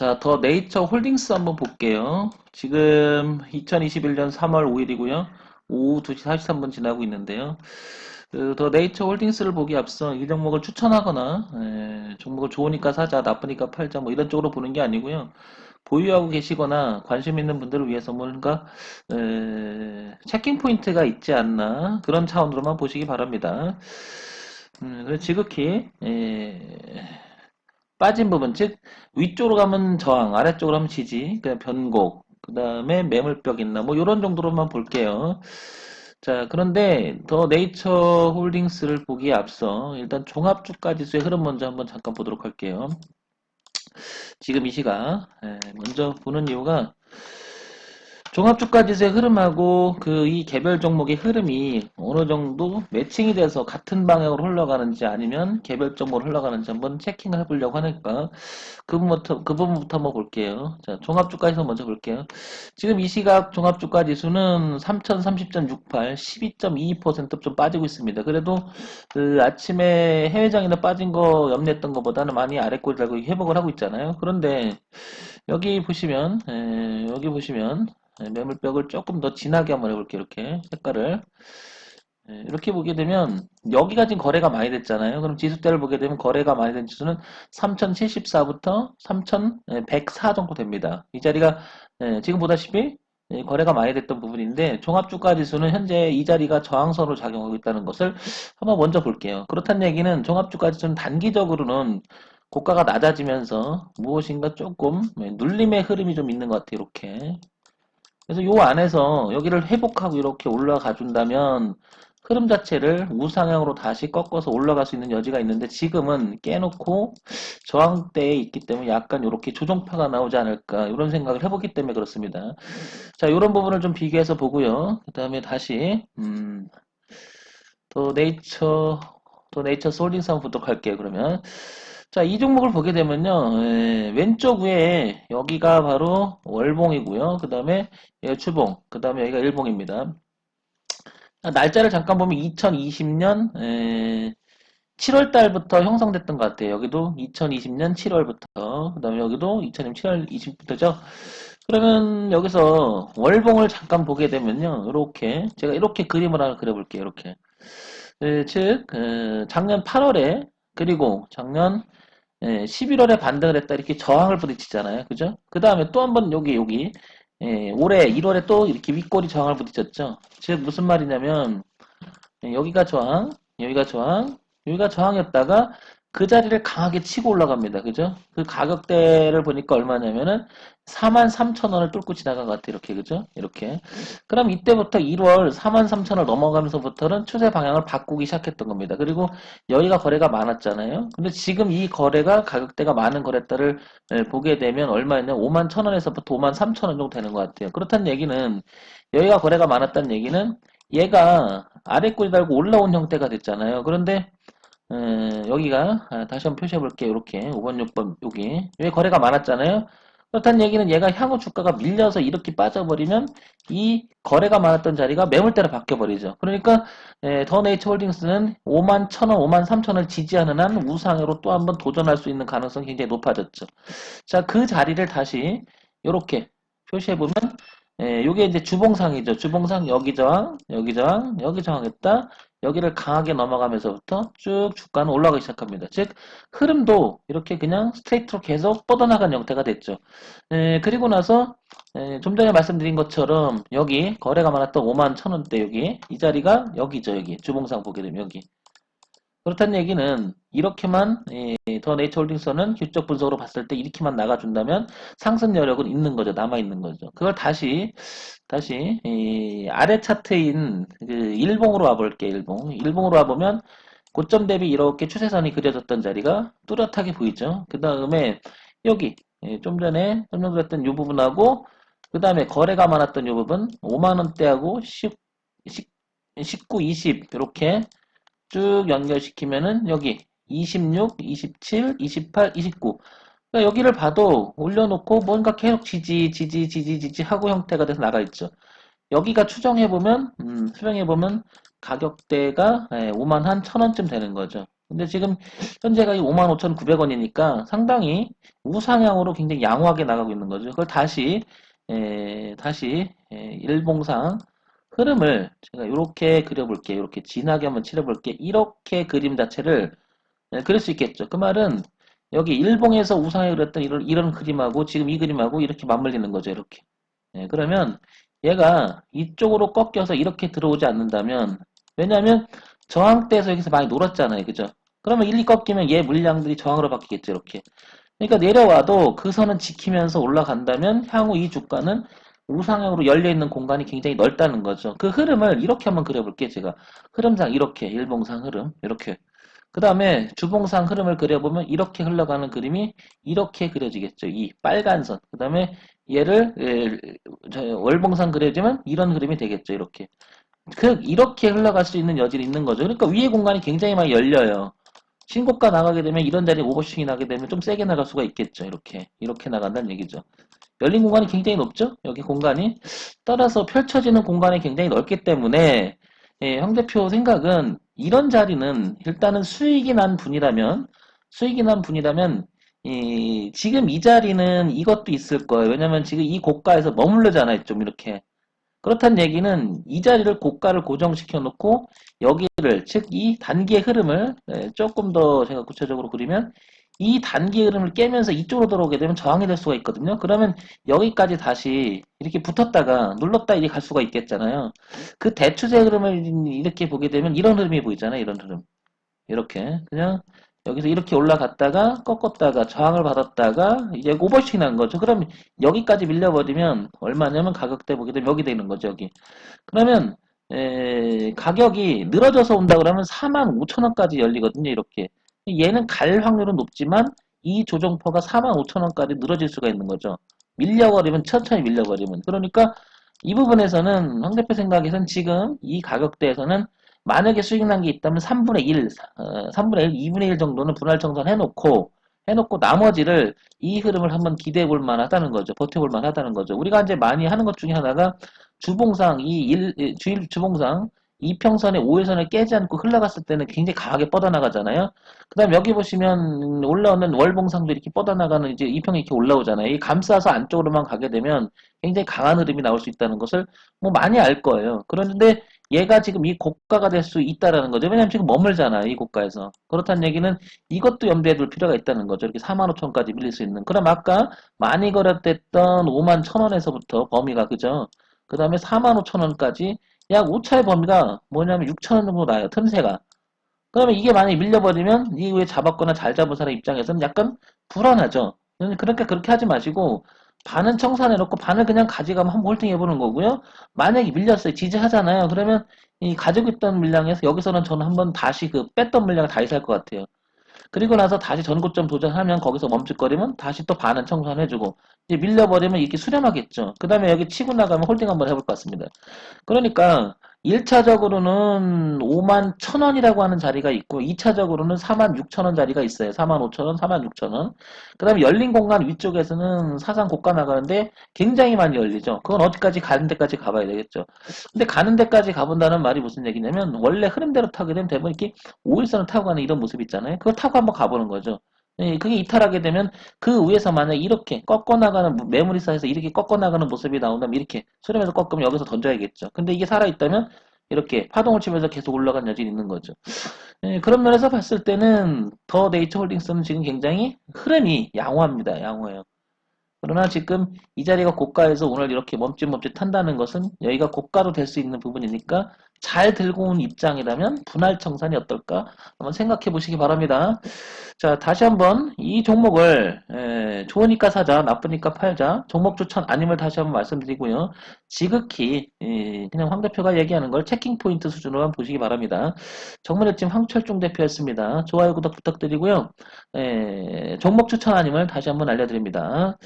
자, 더 네이처 홀딩스 한번 볼게요. 지금 2021년 3월 5일이고요. 오후 2시 43분 지나고 있는데요. 그, 더 네이처 홀딩스를 보기 앞서 이 종목을 추천하거나 에, 종목을 좋으니까 사자, 나쁘니까 팔자 뭐 이런 쪽으로 보는 게 아니고요. 보유하고 계시거나 관심 있는 분들을 위해서 뭔가 에, 체킹 포인트가 있지 않나 그런 차원으로만 보시기 바랍니다. 음, 지극히 에, 빠진 부분, 즉 위쪽으로 가면 저항, 아래쪽으로 하면 지지, 그다음 변곡, 그 다음에 매물벽 있나, 뭐 이런 정도로만 볼게요. 자, 그런데 더 네이처 홀딩스를 보기에 앞서 일단 종합주가 지수의 흐름 먼저 한번 잠깐 보도록 할게요. 지금 이 시각 예, 먼저 보는 이유가 종합주가지수의 흐름하고 그 이 개별 종목의 흐름이 어느 정도 매칭이 돼서 같은 방향으로 흘러가는지 아니면 개별 종목으로 흘러가는지 한번 체킹을 해보려고 하니까 그 부분부터, 그 부분부터 한번 볼게요. 자, 종합주가지수 먼저 볼게요. 지금 이 시각 종합주가지수는 3030.68, 12.22%좀 빠지고 있습니다. 그래도 그 아침에 해외장이나 빠진 거 염려했던 것보다는 많이 아래꼬리 달고 회복을 하고 있잖아요. 그런데 여기 보시면 에, 여기 보시면 네, 매물벽을 조금 더 진하게 한번 해볼게요. 이렇게 색깔을 네, 이렇게 보게 되면 여기가 지금 거래가 많이 됐잖아요. 그럼 지수대를 보게 되면 거래가 많이 된 지수는 3074부터 3104 정도 됩니다. 이 자리가 네, 지금 보다시피 거래가 많이 됐던 부분인데 종합주가지수는 현재 이 자리가 저항선으로 작용하고 있다는 것을 한번 먼저 볼게요. 그렇다는 얘기는 종합주가지수는 단기적으로는 고가가 낮아지면서 무엇인가 조금 눌림의 흐름이 좀 있는 것 같아요. 이렇게 그래서 요 안에서 여기를 회복하고 이렇게 올라가 준다면 흐름 자체를 우상향으로 다시 꺾어서 올라갈 수 있는 여지가 있는데 지금은 깨놓고 저항대에 있기 때문에 약간 이렇게 조정파가 나오지 않을까 이런 생각을 해보기 때문에 그렇습니다. 자 이런 부분을 좀 비교해서 보고요. 그 다음에 다시 음, 또 네이처 또 네이처 솔딩스 한번 보도록 할게요. 그러면 자, 이 종목을 보게 되면요. 에, 왼쪽 위에 여기가 바로 월봉이고요. 그 다음에 추봉, 그 다음에 여기가 일봉입니다. 날짜를 잠깐 보면 2020년 에, 7월 달부터 형성됐던 것 같아요. 여기도 2020년 7월부터, 그 다음에 여기도 2020년 7월 20부터죠. 그러면 여기서 월봉을 잠깐 보게 되면요. 이렇게 제가 이렇게 그림을 하나 그려볼게요. 이렇게. 에, 즉 작년 8월에 그리고 작년 11월에 예, 반등을 했다 이렇게 저항을 부딪히잖아요. 그죠? 그 다음에 또 한 번 여기 여기 예, 올해 1월에 또 이렇게 윗꼬리 저항을 부딪혔죠. 즉 무슨 말이냐면 예, 여기가 저항, 여기가 저항, 여기가 저항이었다가 그 자리를 강하게 치고 올라갑니다. 그죠? 그 가격대를 보니까 얼마냐면은 43,000원을 뚫고 지나간 것 같아요. 이렇게, 그죠? 이렇게. 그럼 이때부터 1월 43,000원을 넘어가면서부터는 추세 방향을 바꾸기 시작했던 겁니다. 그리고 여기가 거래가 많았잖아요. 근데 지금 이 거래가 가격대가 많은 거래대를 보게 되면 얼마였냐? 5만 1,000원에서부터 5만 3,000원 정도 되는 것 같아요. 그렇다는 얘기는 여기가 거래가 많았다는 얘기는 얘가 아래 꼬리 달고 올라온 형태가 됐잖아요. 그런데 에, 여기가 아, 다시 한번 표시해 볼게요. 이렇게 5번, 6번 여기 여기 거래가 많았잖아요. 그렇다는 얘기는 얘가 향후 주가가 밀려서 이렇게 빠져버리면 이 거래가 많았던 자리가 매물대로 바뀌어버리죠. 그러니까 에, 더 네이처 홀딩스는 5만 1천원, 5만 3천원을 지지하는 한 우상으로 또 한번 도전할 수 있는 가능성이 굉장히 높아졌죠. 자, 그 자리를 다시 이렇게 표시해보면 이게 이제 주봉상이죠. 주봉상 여기 저항, 여기 저항, 여기 저항했다. 여기를 강하게 넘어가면서부터 쭉 주가는 올라가기 시작합니다. 즉 흐름도 이렇게 그냥 스트레이트로 계속 뻗어나간 형태가 됐죠. 에, 그리고 나서 에, 좀 전에 말씀드린 것처럼 여기 거래가 많았던 5만 1천원대 여기 이 자리가 여기죠. 여기 주봉상 보게 되면 여기 그렇다는 얘기는 이렇게만 더 네이처 홀딩스는 기술적 분석으로 봤을 때 이렇게만 나가준다면 상승 여력은 있는 거죠. 남아 있는 거죠. 그걸 다시 다시 아래 차트인 그 일봉으로 와볼게 일봉. 일봉으로 와보면 고점 대비 이렇게 추세선이 그려졌던 자리가 뚜렷하게 보이죠. 그 다음에 여기 좀 전에 설명드렸던 이 부분하고 그 다음에 거래가 많았던 이 부분 5만원대하고 10, 19, 20 이렇게 쭉 연결시키면은 여기 26, 27, 28, 29 그러니까 여기를 봐도 올려놓고 뭔가 계속 지지, 지지, 지지, 지지 하고 형태가 돼서 나가 있죠. 여기가 추정해보면, 음, 수정해보면 가격대가 5만 예, 한 1000원쯤 되는 거죠. 근데 지금 현재가 55,900원이니까 상당히 우상향으로 굉장히 양호하게 나가고 있는 거죠. 그걸 다시 에, 다시 에, 일봉상 흐름을 제가 이렇게 그려볼게요. 이렇게 진하게 한번 칠해볼게요. 이렇게 그림 자체를 예, 그릴 수 있겠죠. 그 말은 여기 일봉에서 우상에 그렸던 이런, 이런 그림하고 지금 이 그림하고 이렇게 맞물리는 거죠. 이렇게. 예, 그러면 얘가 이쪽으로 꺾여서 이렇게 들어오지 않는다면 왜냐하면 저항대에서 여기서 많이 놀았잖아요. 그죠? 그러면 1, 2 꺾이면 얘 물량들이 저항으로 바뀌겠죠. 이렇게. 그러니까 내려와도 그 선은 지키면서 올라간다면 향후 이 주가는 우상향으로 열려있는 공간이 굉장히 넓다는 거죠. 그 흐름을 이렇게 한번 그려볼게요. 제가. 흐름상 이렇게 일봉상 흐름 이렇게 그 다음에 주봉상 흐름을 그려보면 이렇게 흘러가는 그림이 이렇게 그려지겠죠. 이 빨간 선. 그 다음에 얘를 월봉상 그려지면 이런 그림이 되겠죠. 이렇게. 그 이렇게 흘러갈 수 있는 여지는 있는 거죠. 그러니까 위에 공간이 굉장히 많이 열려요. 신고가 나가게 되면 이런 자리에 오버슈팅이 나게 되면 좀 세게 나갈 수가 있겠죠. 이렇게. 이렇게 나간다는 얘기죠. 열린 공간이 굉장히 높죠? 여기 공간이. 따라서 펼쳐지는 공간이 굉장히 넓기 때문에 예, 황 대표 생각은 이런 자리는 일단은 수익이 난 분이라면 수익이 난 분이라면 이, 지금 이 자리는 이것도 있을 거예요. 왜냐면 지금 이 고가에서 머물르잖아요. 좀 이렇게. 그렇다는 얘기는 이 자리를 고가를 고정시켜 놓고 여기를 즉 이 단기의 흐름을 예, 조금 더 제가 구체적으로 그리면 이 단기의 흐름을 깨면서 이쪽으로 들어오게 되면 저항이 될 수가 있거든요. 그러면 여기까지 다시 이렇게 붙었다가 눌렀다 이렇게 갈 수가 있겠잖아요. 그 대추세 흐름을 이렇게 보게 되면 이런 흐름이 보이잖아요. 이런 흐름. 이렇게 그냥 여기서 이렇게 올라갔다가 꺾었다가 저항을 받았다가 이제 오버슈팅 난 거죠. 그럼 여기까지 밀려버리면 얼마냐면 가격대 보게 되면 여기 되는 거죠. 여기. 그러면 에, 가격이 늘어져서 온다 그러면 45,000원까지 열리거든요. 이렇게. 얘는 갈 확률은 높지만 이 조정포가 45,000원까지 늘어질 수가 있는 거죠. 밀려버리면 천천히 밀려버리면. 그러니까 이 부분에서는 황 대표 생각에서는 지금 이 가격대에서는 만약에 수익 난 게 있다면 3분의 1, 어, 3분의 1, 2분의 1 정도는 분할 청산 해놓고 해놓고 나머지를 이 흐름을 한번 기대해 볼 만하다는 거죠. 버텨 볼 만하다는 거죠. 우리가 이제 많이 하는 것 중에 하나가 주봉상 이 일, 주일 주봉상 이평선의 5일선을 깨지 않고 흘러갔을 때는 굉장히 강하게 뻗어나가잖아요. 그 다음 여기 보시면 올라오는 월봉상도 이렇게 뻗어나가는 이제 이평이 이렇게 올라오잖아요. 이 감싸서 안쪽으로만 가게 되면 굉장히 강한 흐름이 나올 수 있다는 것을 뭐 많이 알 거예요. 그런데 얘가 지금 이 고가가 될 수 있다라는 거죠. 왜냐면 지금 머물잖아요. 이 고가에서. 그렇다는 얘기는 이것도 염두에 둘 필요가 있다는 거죠. 이렇게 4만 5천까지 밀릴 수 있는. 그럼 아까 많이 거래됐던 5만 1천 원에서부터 범위가 그죠? 그 다음에 4만 5천 원까지 약 5차의 범위가 뭐냐면 6천 원 정도 나요. 틈새가. 그러면 이게 만약에 밀려버리면 이후에 잡았거나 잘 잡은 사람 입장에서는 약간 불안하죠. 그러니까 그렇게 하지 마시고 반은 청산해놓고 반을 그냥 가져가면 한번 홀딩해보는 거고요. 만약에 밀렸어요. 지지하잖아요. 그러면 이 가지고 있던 물량에서 여기서는 저는 한번 다시 그 뺐던 물량을 다시 살 것 같아요. 그리고 나서 다시 전고점 도전하면 거기서 멈칫거리면 다시 또 반은 청산해주고 이제 밀려버리면 이렇게 수렴하겠죠. 그 다음에 여기 치고 나가면 홀딩 한번 해볼 것 같습니다. 그러니까 1차적으로는 5만 1천원이라고 하는 자리가 있고 2차적으로는 4만 6천원 자리가 있어요. 4만 5천원, 4만 6천원. 그 다음에 열린 공간 위쪽에서는 사상 고가 나가는데 굉장히 많이 열리죠. 그건 어디까지 가는 데까지 가봐야 되겠죠. 근데 가는 데까지 가본다는 말이 무슨 얘기냐면 원래 흐름대로 타게 되면 대부분 이렇게 5일선을 타고 가는 이런 모습 있잖아요. 그걸 타고 한번 가보는 거죠. 예, 그게 이탈하게 되면 그 위에서 만약 이렇게 꺾어 나가는 매물이 쌓여서 이렇게 꺾어 나가는 모습이 나온다면 이렇게 수렴해서 꺾으면 여기서 던져야겠죠. 근데 이게 살아 있다면 이렇게 파동을 치면서 계속 올라간 여지가 있는 거죠. 예, 그런 면에서 봤을 때는 더 네이처 홀딩스는 지금 굉장히 흐름이 양호합니다. 양호해요. 그러나 지금 이 자리가 고가에서 오늘 이렇게 멈칫멈칫 한다는 것은 여기가 고가로 될 수 있는 부분이니까 잘 들고 온 입장이라면 분할 청산이 어떨까 한번 생각해 보시기 바랍니다. 자 다시 한번 이 종목을 에, 좋으니까 사자 나쁘니까 팔자 종목 추천 아님을 다시 한번 말씀드리고요. 지극히 에, 그냥 황 대표가 얘기하는 걸 체킹 포인트 수준으로만 보시기 바랍니다. 정문의 팀 황철중 대표였습니다. 좋아요 구독 부탁드리고요. 에, 종목 추천 아님을 다시 한번 알려드립니다.